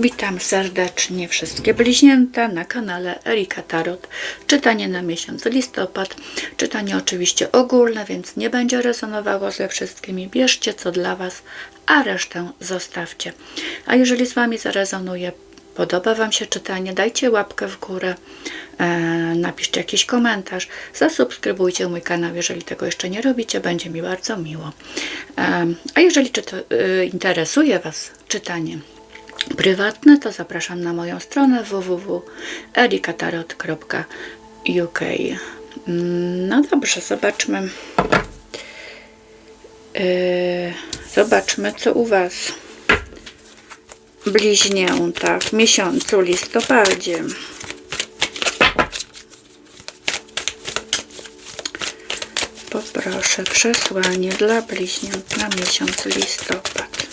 Witam serdecznie wszystkie bliźnięta na kanale Erika Tarot. Czytanie na miesiąc listopad. Czytanie oczywiście ogólne, więc nie będzie rezonowało ze wszystkimi. Bierzcie co dla Was, a resztę zostawcie. A jeżeli z Wami zarezonuje, podoba Wam się czytanie, dajcie łapkę w górę, e, napiszcie jakiś komentarz, zasubskrybujcie mój kanał, jeżeli tego jeszcze nie robicie, będzie mi bardzo miło. E, a jeżeli czyta, e, interesuje Was czytanie, prywatne, to zapraszam na moją stronę www.erikatarot.uk. No dobrze, zobaczmy. Yy, zobaczmy, co u Was. Bliźnięta w miesiącu listopadzie. Poproszę przesłanie dla bliźniąt na miesiąc listopad.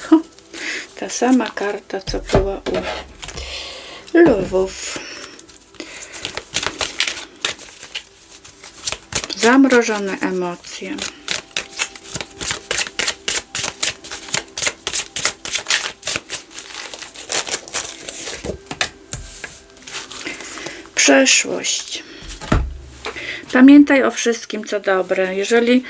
Ho, ta sama karta, co była u lwów. Zamrożone emocje. Przeszłość. Pamiętaj o wszystkim, co dobre. Jeżeli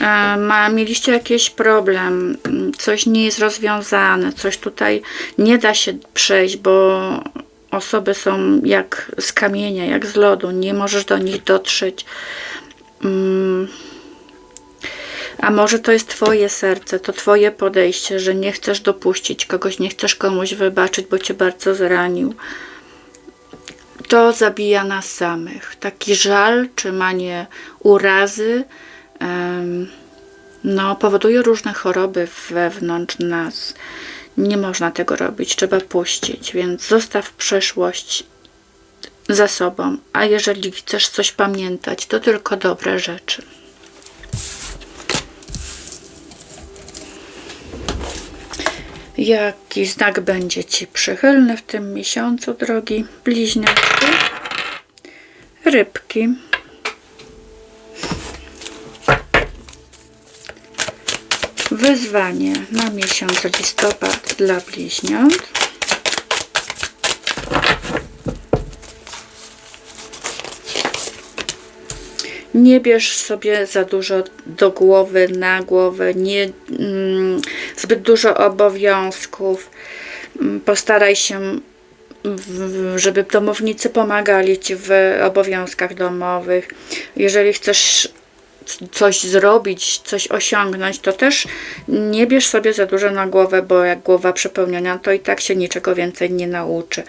e, ma, mieliście jakiś problem, m, coś nie jest rozwiązane, coś tutaj nie da się przejść, bo osoby są jak z kamienia, jak z lodu, nie możesz do nich dotrzeć. Mm. A może to jest Twoje serce, to Twoje podejście, że nie chcesz dopuścić kogoś, nie chcesz komuś wybaczyć, bo Cię bardzo zranił to zabija nas samych. Taki żal, trzymanie urazy no, powoduje różne choroby wewnątrz nas. Nie można tego robić, trzeba puścić, więc zostaw przeszłość za sobą. A jeżeli chcesz coś pamiętać, to tylko dobre rzeczy. Jaki znak będzie Ci przychylny w tym miesiącu, drogi bliźniaczku? Rybki. Wyzwanie na miesiąc listopad dla bliźniąt. Nie bierz sobie za dużo do głowy, na głowę, nie mm, zbyt dużo obowiązków. Mm, Postaraj się, w- żeby domownicy pomagali ci w obowiązkach domowych. Jeżeli chcesz coś zrobić, coś osiągnąć, to też nie bierz sobie za dużo na głowę, bo jak głowa przepełniona, to i tak się niczego więcej nie nauczy.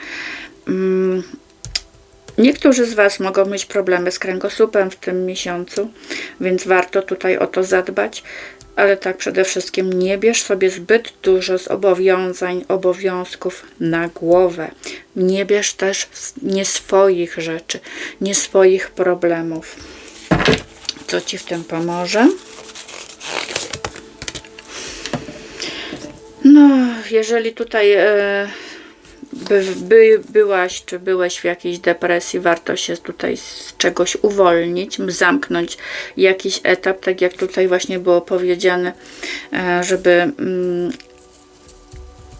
Niektórzy z Was mogą mieć problemy z kręgosłupem w tym miesiącu, więc warto tutaj o to zadbać, ale tak przede wszystkim nie bierz sobie zbyt dużo zobowiązań, obowiązków na głowę. Nie bierz też nie swoich rzeczy, nie swoich problemów. Co Ci w tym pomoże? No, jeżeli tutaj e, by, by, byłaś czy byłeś w jakiejś depresji, warto się tutaj z czegoś uwolnić, zamknąć jakiś etap, tak jak tutaj właśnie było powiedziane, e, żeby mm,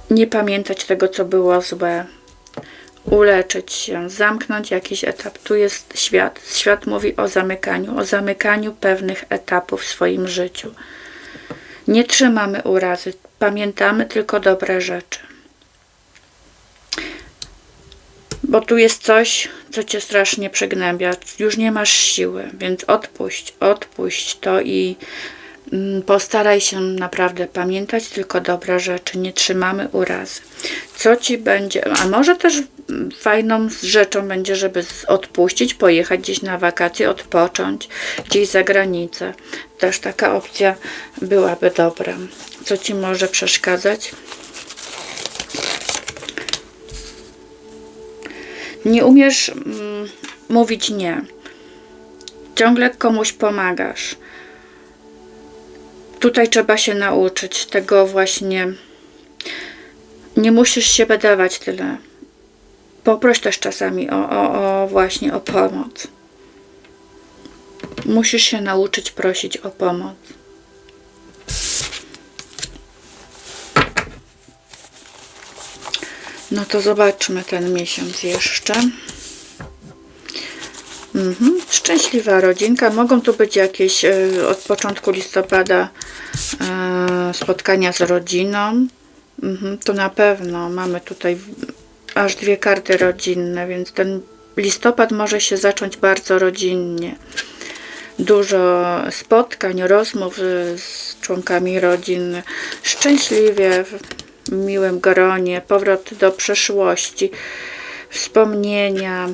nie pamiętać tego, co było złe, uleczyć się, zamknąć jakiś etap. Tu jest świat. Świat mówi o zamykaniu, o zamykaniu pewnych etapów w swoim życiu. Nie trzymamy urazy, pamiętamy tylko dobre rzeczy. Bo tu jest coś, co cię strasznie przygnębia. Już nie masz siły, więc odpuść, odpuść to i mm, postaraj się naprawdę pamiętać tylko dobre rzeczy. Nie trzymamy urazy. Co ci będzie, a może też fajną rzeczą będzie, żeby odpuścić, pojechać gdzieś na wakacje, odpocząć, gdzieś za granicę. Też taka opcja byłaby dobra. Co ci może przeszkadzać? Nie umiesz mm, mówić nie. Ciągle komuś pomagasz. Tutaj trzeba się nauczyć tego właśnie. Nie musisz się wydawać tyle. Poproś też czasami o, o, o właśnie o pomoc. Musisz się nauczyć prosić o pomoc. No to zobaczmy ten miesiąc jeszcze. Mhm. Szczęśliwa rodzinka. Mogą tu być jakieś e, od początku listopada e, spotkania z rodziną. Mhm. To na pewno mamy tutaj aż dwie karty rodzinne, więc ten listopad może się zacząć bardzo rodzinnie. Dużo spotkań, rozmów z z członkami rodzin, szczęśliwie, miłym gronie, powrót do przeszłości, wspomnienia,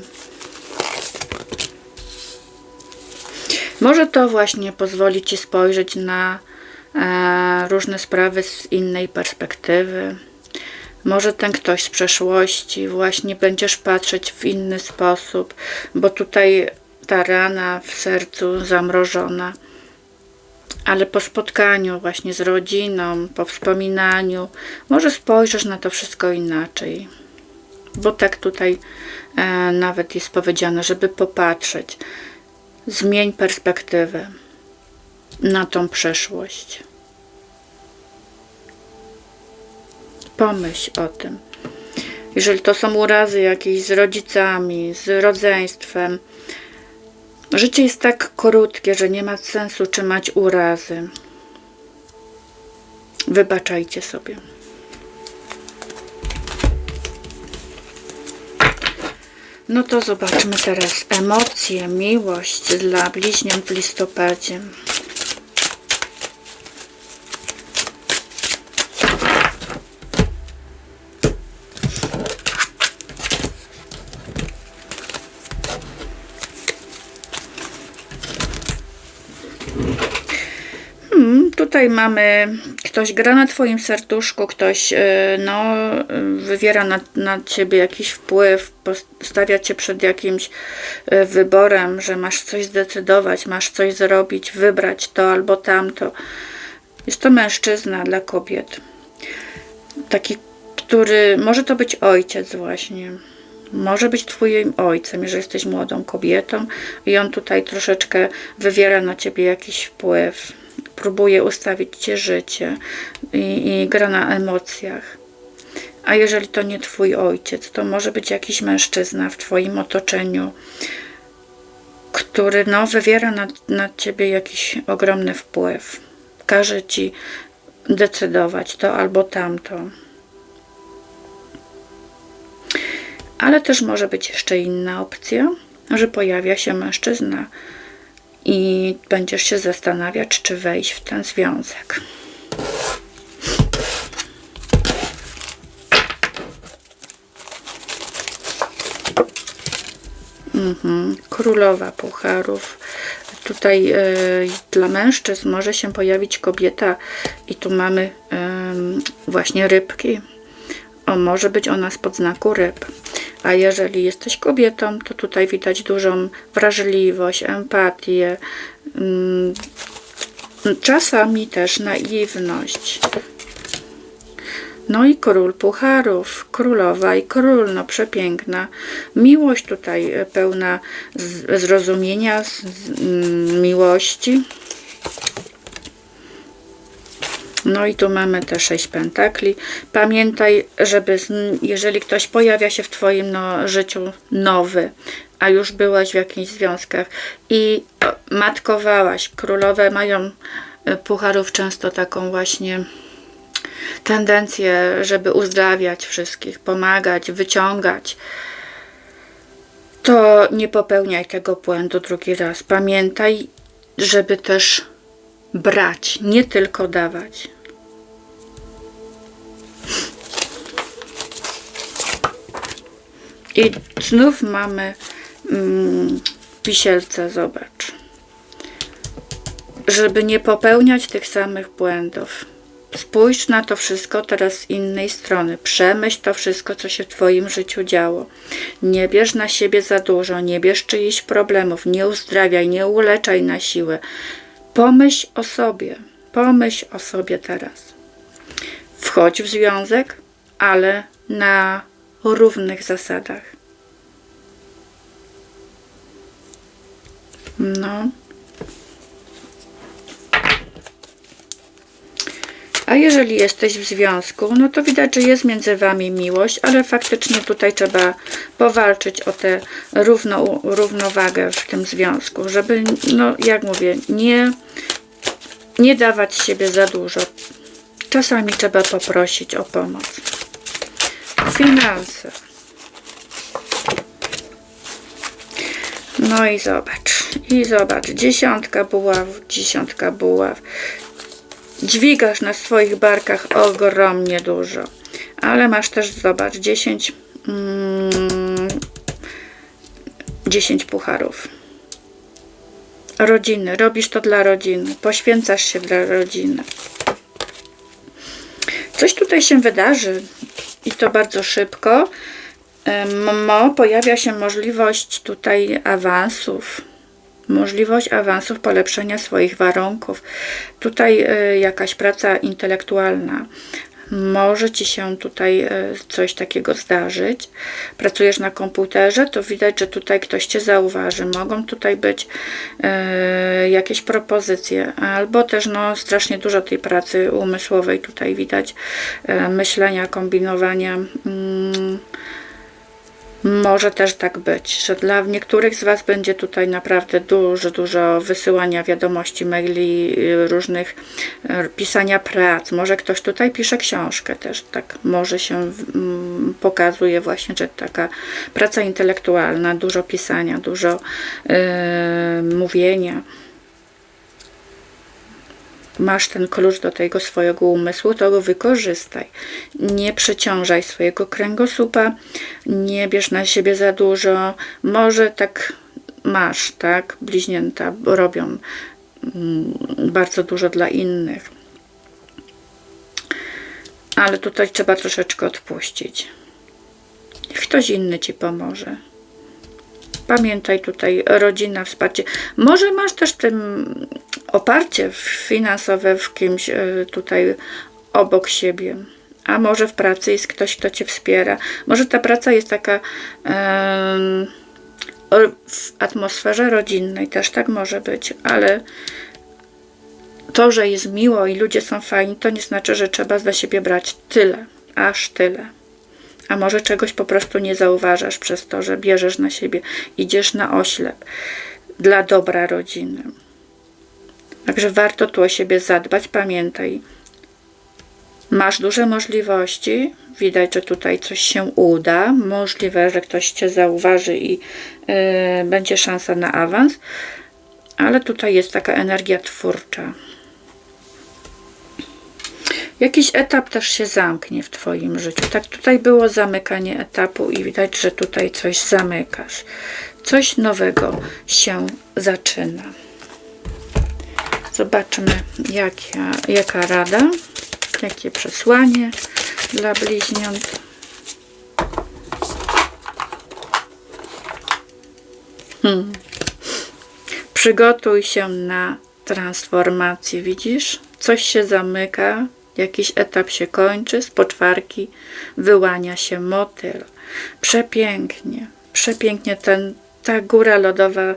Może to właśnie pozwoli Ci spojrzeć na e, różne sprawy z innej perspektywy. Może ten ktoś z przeszłości właśnie będziesz patrzeć w inny sposób, bo tutaj ta rana w sercu zamrożona. Ale po spotkaniu właśnie z rodziną, po wspominaniu, może spojrzysz na to wszystko inaczej. Bo tak tutaj e, nawet jest powiedziane, żeby popatrzeć. Zmień perspektywę na tą przeszłość. Pomyśl o tym. Jeżeli to są urazy jakieś z rodzicami, z rodzeństwem, życie jest tak krótkie, że nie ma sensu trzymać urazy. Wybaczajcie sobie. No to zobaczmy teraz emocje, miłość dla bliźniąt w listopadzie. Hmm, Tutaj mamy, ktoś gra na Twoim serduszku, ktoś e, no, wywiera na, na Ciebie jakiś wpływ, stawia Cię przed jakimś e, wyborem, że masz coś zdecydować, masz coś zrobić, wybrać to albo tamto. Jest to mężczyzna dla kobiet. Taki, który może to być ojciec właśnie. Może być twoim ojcem, jeżeli jesteś młodą kobietą i on tutaj troszeczkę wywiera na ciebie jakiś wpływ. Próbuje ustawić ci życie i, i gra na emocjach. A jeżeli to nie twój ojciec, to może być jakiś mężczyzna w twoim otoczeniu, który no, wywiera na, na ciebie jakiś ogromny wpływ. Każe ci decydować to albo tamto. Ale też może być jeszcze inna opcja, że pojawia się mężczyzna i będziesz się zastanawiać, czy wejść w ten związek. Mhm. Królowa pucharów. Tutaj e, dla mężczyzn może się pojawić kobieta i tu mamy właśnie rybki. O, może być ona spod znaku ryb. A jeżeli jesteś kobietą, to tutaj widać dużą wrażliwość, empatię, mm, czasami też naiwność. No i król pucharów, królowa i król, no przepiękna. Miłość tutaj e, pełna zrozumienia, mm, miłości. No i tu mamy te sześć pentakli. Pamiętaj, żeby jeżeli ktoś pojawia się w Twoim no, życiu nowy, a już byłaś w jakichś związkach i matkowałaś, królowe mają e, pucharów często taką właśnie tendencję, żeby uzdrawiać wszystkich, pomagać, wyciągać, to nie popełniaj tego błędu drugi raz. Pamiętaj, żeby też brać, nie tylko dawać. I znów mamy mm, wisielce, zobacz. Żeby nie popełniać tych samych błędów. Spójrz na to wszystko teraz z innej strony. Przemyśl to wszystko, co się w Twoim życiu działo. Nie bierz na siebie za dużo, nie bierz czyichś problemów, nie uzdrawiaj, nie uleczaj na siłę. Pomyśl o sobie. Pomyśl o sobie teraz. Wchodź w związek, ale na równych zasadach. No. A jeżeli jesteś w związku, no to widać, że jest między Wami miłość, ale faktycznie tutaj trzeba powalczyć o tę równo, równowagę w tym związku, żeby, no jak mówię, nie, nie dawać siebie za dużo. Czasami trzeba poprosić o pomoc. Finanse. No i zobacz, i zobacz, dziesiątka buław, dziesiątka buław. Dźwigasz na swoich barkach ogromnie dużo, ale masz też, zobacz, 10, mm, 10 pucharów. Rodziny, robisz to dla rodziny, poświęcasz się dla rodziny. Coś tutaj się wydarzy i to bardzo szybko. Mo, pojawia się możliwość tutaj awansów. Możliwość awansów, polepszenia swoich warunków. Tutaj y, jakaś praca intelektualna. Może ci się tutaj y, coś takiego zdarzyć. Pracujesz na komputerze, to widać, że tutaj ktoś cię zauważy. Mogą tutaj być y, jakieś propozycje, albo też no, strasznie dużo tej pracy umysłowej tutaj widać, myślenia, kombinowania. Może też tak być, że dla niektórych z Was będzie tutaj naprawdę dużo, dużo wysyłania wiadomości, maili, różnych e, pisania prac. Może ktoś tutaj pisze książkę też, tak może się mm, pokazuje właśnie, że taka praca intelektualna, dużo pisania, dużo yy, mówienia masz ten klucz do tego swojego umysłu, to go wykorzystaj. Nie przeciążaj swojego kręgosłupa, nie bierz na siebie za dużo. Może tak masz, tak? Bliźnięta robią mm, bardzo dużo dla innych. Ale tutaj trzeba troszeczkę odpuścić. Ktoś inny ci pomoże. Pamiętaj tutaj rodzina, wsparcie. Może masz też tym oparcie finansowe w kimś e, tutaj obok siebie. A może w pracy jest ktoś, kto cię wspiera. Może ta praca jest taka w atmosferze rodzinnej, też tak może być, ale to, że jest miło i ludzie są fajni, to nie znaczy, że trzeba dla siebie brać tyle, aż tyle. A może czegoś po prostu nie zauważasz przez to, że bierzesz na siebie, idziesz na oślep dla dobra rodziny. Także warto tu o siebie zadbać. Pamiętaj, masz duże możliwości. Widać, że tutaj coś się uda. Możliwe, że ktoś Cię zauważy i yy, będzie szansa na awans. Ale tutaj jest taka energia twórcza. Jakiś etap też się zamknie w Twoim życiu. Tak tutaj było zamykanie etapu i widać, że tutaj coś zamykasz. Coś nowego się zaczyna. Zobaczmy, jaka, jaka rada, jakie przesłanie dla bliźniąt. Hmm. Przygotuj się na transformację, widzisz? Coś się zamyka, jakiś etap się kończy, z poczwarki wyłania się motyl. Przepięknie, przepięknie ten, ta góra lodowa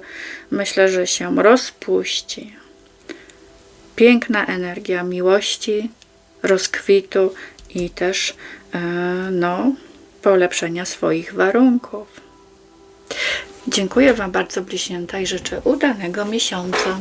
myślę, że się rozpuści piękna energia miłości, rozkwitu i też e, no, polepszenia swoich warunków. Dziękuję Wam bardzo bliźnięta i życzę udanego miesiąca.